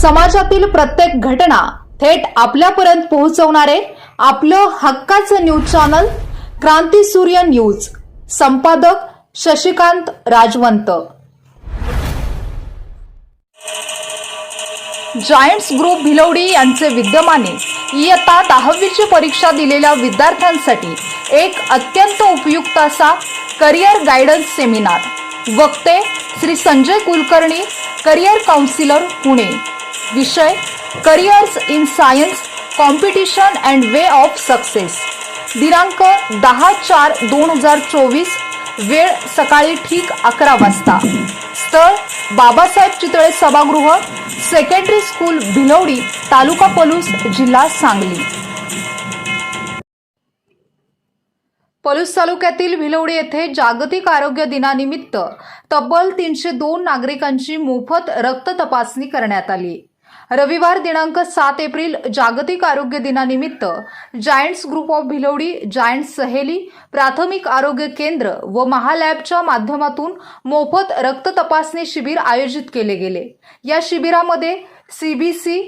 समाजातील प्रत्येक घटना थेट आपल्यापर्यंत पोहोचवणारे आपलं हक्काचं न्यूज चॅनल क्रांती सूर्य न्यूज. संपादक शशिकांत राजवंत. जायंट्स ग्रुप भिलवडी यांचे विद्यमाने इयत्ता दहावीची परीक्षा दिलेल्या विद्यार्थ्यांसाठी एक अत्यंत उपयुक्त असा करिअर गायडन्स सेमिनार वक्ते श्री संजय कुलकर्णी करिअर काउन्सिलर पुणे. विषय careers in science competition and way of success दिनांक दहा चार दोन हजार चोवीस वेळ सकाळी ठीक अकरा वाजता. स्थळ बाबासाहेब चितळे सभागृह सेकंडरी स्कूल भिलवडी तालुका पलूस जिल्हा सांगली. पलूस तालुक्यातील भिलवडी येथे जागतिक आरोग्य दिनानिमित्त तब्बल तीनशे दोन नागरिकांची मोफत रक्त तपासणी करण्यात आली. रविवार दिनांक सात एप्रिल जागतिक आरोग्य दिनानिमित्त giants group of Bhilwadi giants Saheli प्राथमिक आरोग्य केंद्र व महालॅबच्या माध्यमातून मोफत रक्त तपासणी शिबिर आयोजित केले गेले. या शिबिरामध्ये CBC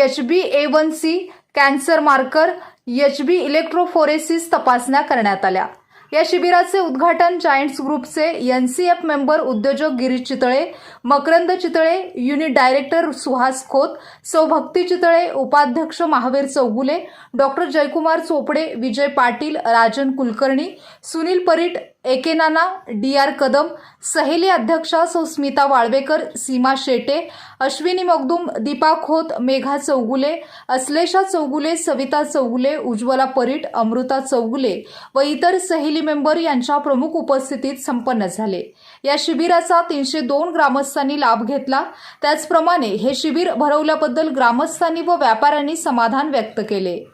H B A one C cancer marker H B electrophoresis तपासण्या करण्यात आल्या. या शिबिराचे उद्घाटन जायंट्स ग्रुपचे एन सी एफ मेंबर उद्योजक गिरीश चितळे मकरंद चितळे युनिट डायरेक्टर सुहास खोत सौ भक्ती चितळे उपाध्यक्ष Mahavir Chougule doctor Jaykumar Chopade Vijay Patil Rajan Kulkarni Sunil Parit A K Nana D R Kadam Saheli अध्यक्षा सुस्मिता वाळवेकर सीमा शेटे अश्विनी मगदुम दीपा खोत मेघा चौगुले अस्लेशा चौगुले सविता चौगुले उज्ज्वला परीट अमृता चौगुले व इतर सहेली मेंबर यांच्या प्रमुख उपस्थितीत संपन्न झाले. या शिबिराचा तीनशे दोन ग्रामस्थांनी लाभ घेतला. त्याचप्रमाणे हे शिबिर भरवल्याबद्दल ग्रामस्थांनी व व्यापाऱ्यांनी समाधान व्यक्त केले.